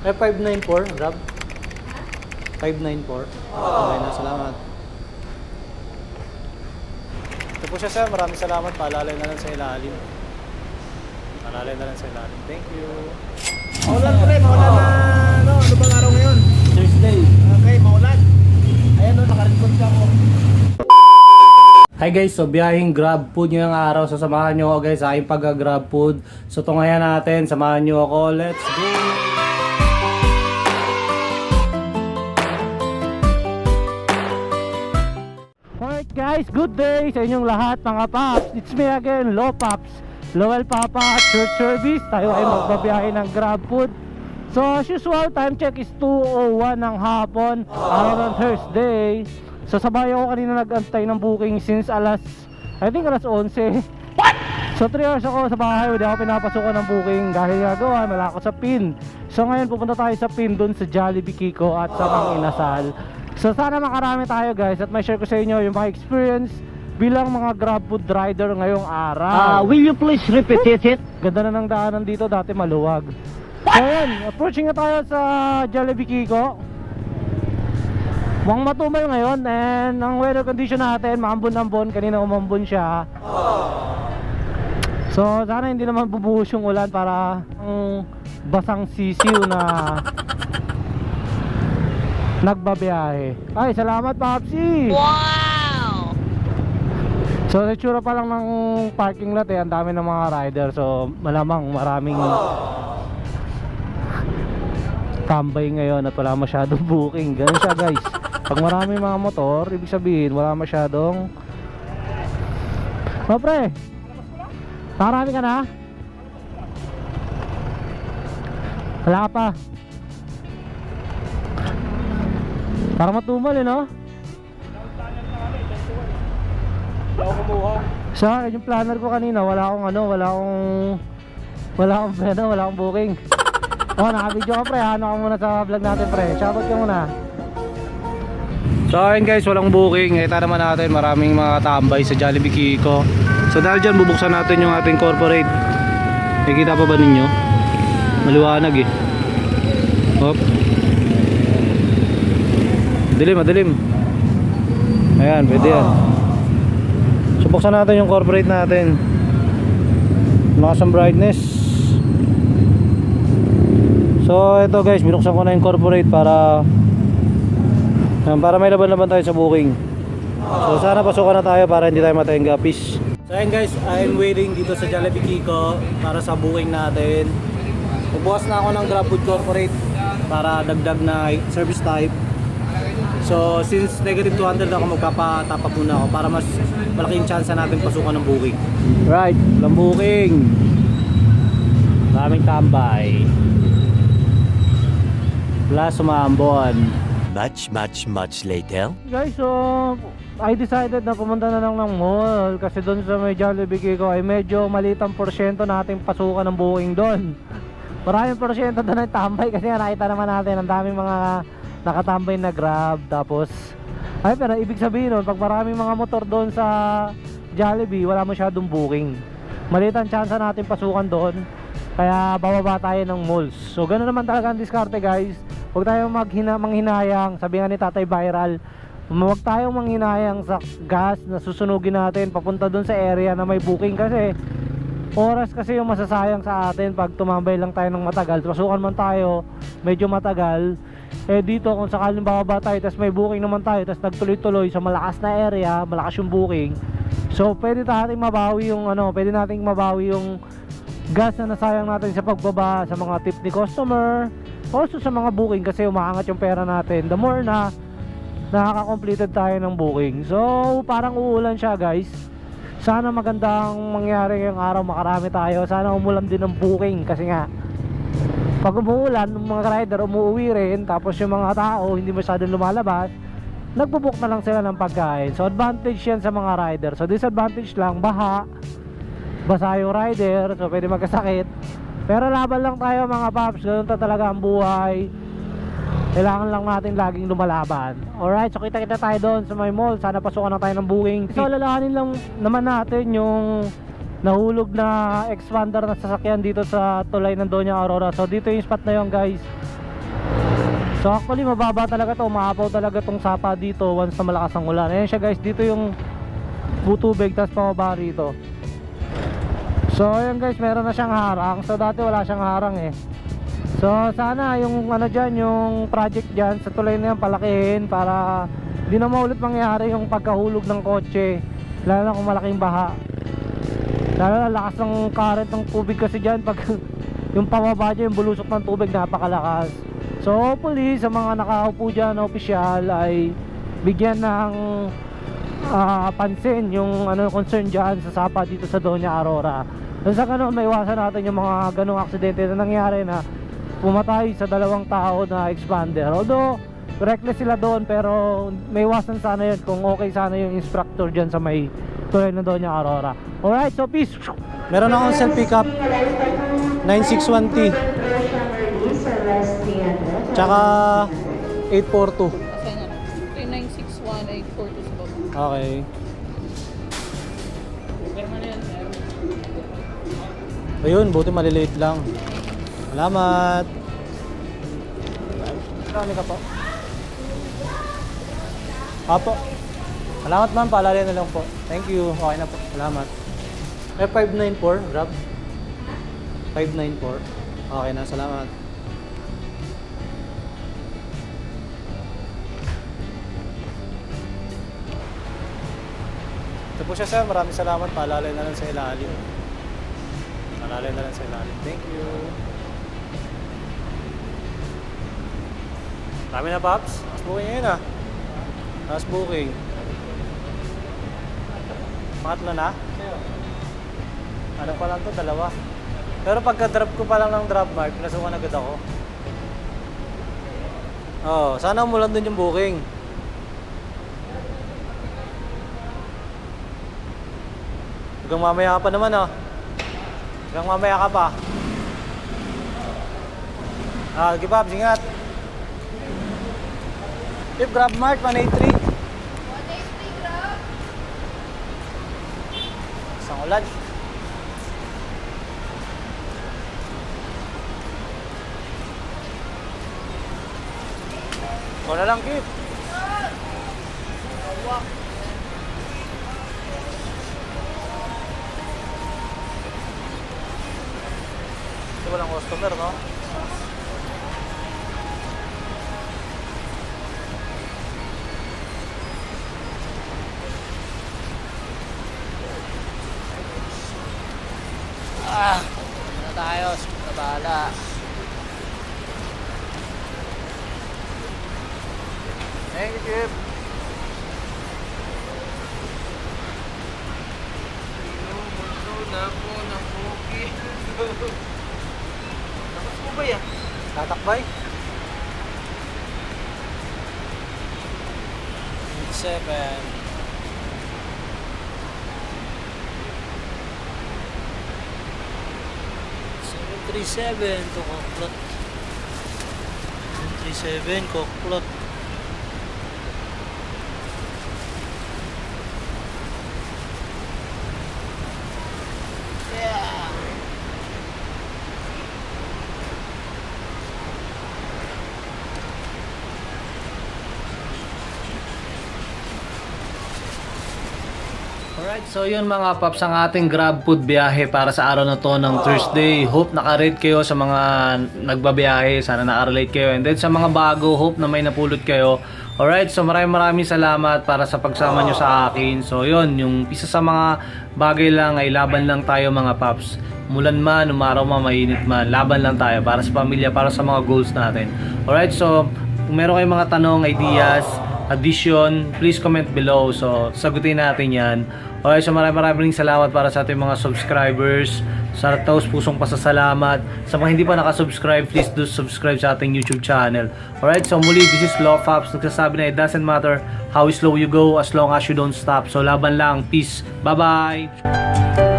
Eh, 594, grab. 594. Okay na, salamat. Ito po siya sir, maraming salamat. Paalalay na lang sa ilalim. Paalalay na lang sa ilalim. Thank you. Maulan pre, maulan na ano, ano bang araw ngayon? Thursday. Okay, maulan. Ayan o, nakarecord ka ako. Hi guys, so biyahing grab food ngayong araw. So samahan nyo ako guys sa aking pag-grab food. So tungayan natin, samahan nyo ako. Let's go! Guys, good day sa inyong lahat mga paps. It's me again, Lo Paps. Lowell Papa Church Service. Tayo ay magbabiyahe ng grab food. So as usual, time check is 2.01 ng hapon, araw ng Thursday. So sabay ako kanina nag-antay ng booking since alas, I think alas 11. What? So 3 hours ako sa bahay, hindi ako pinapasukan ng booking dahil gagawa, wala ako sa PIN. So ngayon pupunta tayo sa PIN dun sa Jollibee Kiko at sa Mang Inasal. So sana makarami tayo guys at may share ko sa inyo yung mga experience bilang mga grab food rider ngayong araw. Uh, will you please repeat it? Ganda na ng daanan dito, dati maluwag. So yun, approaching na tayo sa Jollibee Kiko. Mukhang matumal ngayon and ang weather condition natin, maambon-ambon, kanina umambon siya. So sana hindi naman bubuhos yung ulan para ang basang sisiw na nagbabiyahe. Ay, salamat Papsi! So sa tsura pa lang ng parking lot eh, ang dami ng mga rider so malamang maraming tambay ngayon at wala masyadong booking. Ganun siya guys. Pag marami mga motor, ibig sabihin wala masyadong Oh pre, marami ka na? Wala pa. Para matumal eh no? Sa akin, yung planner ko kanina, wala akong ano, wala akong wala akong ano, wala akong booking. Oh, naka-video ka pre, ano ka muna sa vlog natin pre. Shoutout ka muna. So ayun guys, walang booking. Kita naman natin maraming mga tambay sa Jollibee Kiko. So dahil dyan, bubuksan natin yung ating corporate. Nakikita pa ba ninyo? Maliwanag eh. Hop. Madilim, madilim. Ayan, pwede yan. So natin yung corporate natin. Lakas brightness. So ito guys, binuksan ko na yung corporate para Ayan, para may laban-laban tayo sa booking. So sana pasukan na tayo para hindi tayo matengga. Peace. So ayun guys, I'm waiting dito sa Jollibee Kiko para sa booking natin. Bubukas na ako ng GrabFood Corporate para dagdag na service type. So since negative 200 ako magpapatapa muna ako para mas malaking chance natin pasukan ng booking. Right, walang booking. Maraming tambay. Plus sumambon. Much, much, much later. Guys, so I decided na pumunta na lang ng mall kasi doon sa may Jollibee Kiko ay medyo maliit ang porsyento nating pasukan ng booking doon. Maraming porsyento doon ay tambay kasi nakita naman natin ang daming mga nakatambay na grab tapos ay pero ibig sabihin nun pag maraming mga motor doon sa Jollibee wala masyadong booking. Maliit ang chance natin pasukan doon kaya bababa tayo ng malls. So ganoon naman talaga ang diskarte guys. Huwag tayong maghina, manghinayang, sabi nga ni Tatay Viral, huwag tayong manghinayang sa gas na susunugin natin papunta dun sa area na may booking kasi oras kasi yung masasayang sa atin pag tumambay lang tayo ng matagal, pasukan man tayo, medyo matagal, eh dito kung sakaling bababa tayo, tapos may booking naman tayo, tapos nagtuloy-tuloy sa malakas na area, malakas yung booking, so pwede nating mabawi yung ano, pwede nating mabawi yung gas na nasayang natin sa pagbaba sa mga tip ni customer. Also sa mga booking kasi umaangat yung pera natin. The more na nakaka-completed tayo ng booking. So parang uulan siya guys. Sana magandang mangyari yung araw. Makarami tayo. Sana umulan din ng booking kasi nga pag umuulan mga rider umuwi rin tapos yung mga tao hindi masyadong lumalabas nagbubook na lang sila ng pagkain. So advantage yan sa mga rider. So disadvantage lang baha basa yung rider so pwede magkasakit. Pero laban lang tayo mga paps ganun ta talaga ang buhay. Kailangan lang natin laging lumalaban. Alright so kita kita tayo doon sa may mall. Sana pasukan na tayo ng booking. So lalahanin lang naman natin yung nahulog na expander na sasakyan dito sa tulay ng Doña Aurora so dito yung spot na yun guys So actually mababa talaga to, umaapaw talaga tong sapa dito once na malakas ang ulan. Ayan siya guys, dito yung butubig tapos pababa rito. So ayan guys, meron na siyang harang. So dati wala siyang harang eh. So sana yung ano dyan, yung project dyan sa tulay na yan palakihin para di na maulit mangyari yung pagkahulog ng kotse. Lalo na kung malaking baha. Lalo na lakas ng current ng tubig kasi dyan pag yung pababa dyan, yung bulusok ng tubig napakalakas. So hopefully sa mga nakaupo dyan na opisyal ay bigyan ng ah, pansin yung ano concern dyan sa sapa dito sa Doña Aurora. So sa ganun maiwasan natin yung mga ganung aksidente na nangyari na pumatay sa dalawang tao na expander. Although reckless sila doon pero may iwasan sana yun kung okay sana yung instructor dyan sa may tulay ng Doña Aurora. Alright, so peace! Meron akong self pickup. 961T Tsaka 842 Kasi ano, 3961842 sa baba. Okay. Ayun, buti maliliit lang. Salamat. Marami ka po. Apo Salamat ma'am, paalala na lang po Thank you, okay na po, salamat F594, grab 594 Okay na, salamat Ito po siya sir, maraming salamat. Paalalay na lang sa ilalim. Paalalay na lang sa ilalim. Thank you. Dami na Pops. Last booking ngayon ah. Last booking. Pangatlo na? Ano pa lang to? Dalawa. Pero pagka-drop ko pa lang ng drop mark, pinasukan agad ako. Oo, sana umulan dun yung booking. Hanggang mamaya ka pa naman oh. Hanggang mamaya ka pa. Ah, sige Pops, ingat. Tip, grab mark, 183. 183 grab. Isang ulan. Ikaw na lang, Kip. Ito walang customer, no? Na bahala. Thank you, Kip. Tatakbay? 7 737 kukuklot 737 kukuklot Yeah. Alright, so yun mga paps ang ating grab food biyahe para sa araw na to ng Thursday. Hope nakarate kayo sa mga nagbabiyahe. Sana nakarelate kayo. And then sa mga bago, hope na may napulot kayo. Alright, so maraming maraming salamat para sa pagsama nyo sa akin. So yun, yung isa sa mga bagay lang ay laban lang tayo mga paps. Mulan man, umaraw man, mainit man, laban lang tayo para sa pamilya, para sa mga goals natin. Alright, so kung meron kayong mga tanong, ideas, addition, please comment below. So, sagutin natin yan. Okay, so maraming maraming salamat para sa ating mga subscribers. Sa pusong pasasalamat. Sa mga hindi pa nakasubscribe, please do subscribe sa ating YouTube channel. Alright, so muli, this is Law Pops. Nagsasabi na it doesn't matter how slow you go as long as you don't stop. So, laban lang. Peace. Bye-bye.